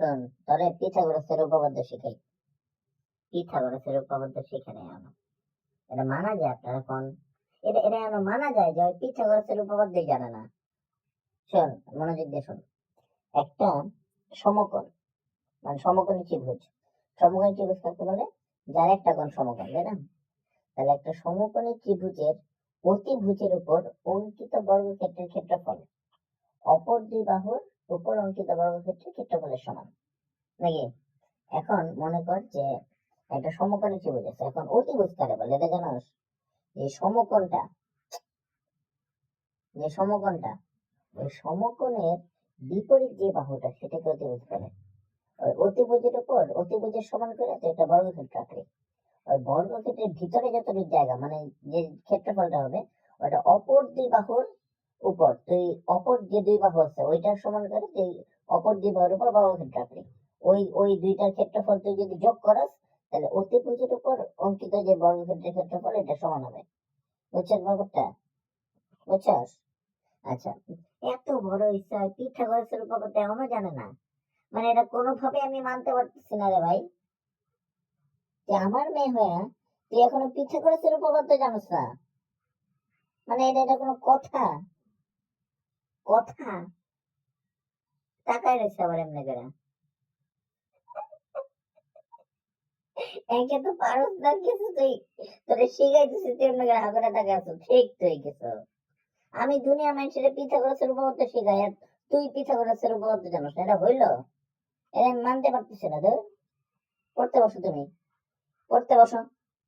শোন পিথাগোরাসের উপপাদ্য শিখাই। পিথাগোরাসের উপপাদ্য শিখে নেই আমরা এটা মানা যায় এটা এটা মানা যায় যে পিথাগোরাসের উপপাদ্যই জানে না। শোন, মনোযোগ দিয়ে শোন। একটা সমকোণ মানে সমকোণী ত্রিভুজ। সমকোণী ত্রিভুজ বলে? যার একটা কোণ সমকোণ, তাই না? তাহলে একটা সমকোণী ত্রিভুজের অতিভুজের উপর অঙ্কিত বর্গক্ষেত্রের ক্ষেত্রফল অপর দুই বাহুর উপর অঙ্কিত বর্গক্ষেত্রের ক্ষেত্রফলের সমান। নাকি? এখন মনে কর যে একটা সমকোণী ত্রিভুজ আছে। এখন অতিভুজ কারে বলে? এটা জানোস যে সমকোণটা যে সমকোণটা, ওই সমকোণের বিপরীত যে বাহুটা, সেটাকে অতিভুজ বলে। ওই অতিভুজের উপর অতিভুজের সমান করে তো একটা বর্গক্ষেত্র আঁকড়ে ওই বর্গক্ষেত্রের ভিতরে যতটুকু জায়গা মানে যে ক্ষেত্রফলটা হবে, ওটা অপর দুই বাহুর উপর তুই অপর যে দুই বাহু আছে, ওইটার সমান করে তুই অপর দুই বাহুর উপর বর্গক্ষেত্র আঁকড়ে ওই ওই দুইটার ক্ষেত্রফল তুই যদি যোগ করাস, তাহলে অতিভুজের উপর অঙ্কিত যে বর্গক্ষেত্রের ক্ষেত্রফল, এটা সমান হবে। বুঝছেন ব্যাপারটা? বুঝছস? আচ্ছা এত বড় ইচ্ছা পিথাগোরাসের উপপাদ্য এখনও জানে না। মানে এটা কোনোভাবে আমি মানতে পারতেছি না রে ভাই। যে আমার মেয়ে হয়ে তুই এখনও পিথাগোরাসের উপপাদ্য জানোস না। মানে এটা এটা কোনো কথা। কথা? তাকায় রয়েছে আবার এমনি করে। একে তো পারস না কিছু, তুই, তোরে শিখাইতেছিস তুই এমনি করে ঠিক আমি দুনিয়া মানুষের পিথাগোরাসের উপপাদ্য শিখাই তুই পিথাগোরাসের উপপাদ্য জানোস না, এটা হইল? এটা মানতে পারতেছি না তো পড়তে বসো তুমি। পড়তে বসো।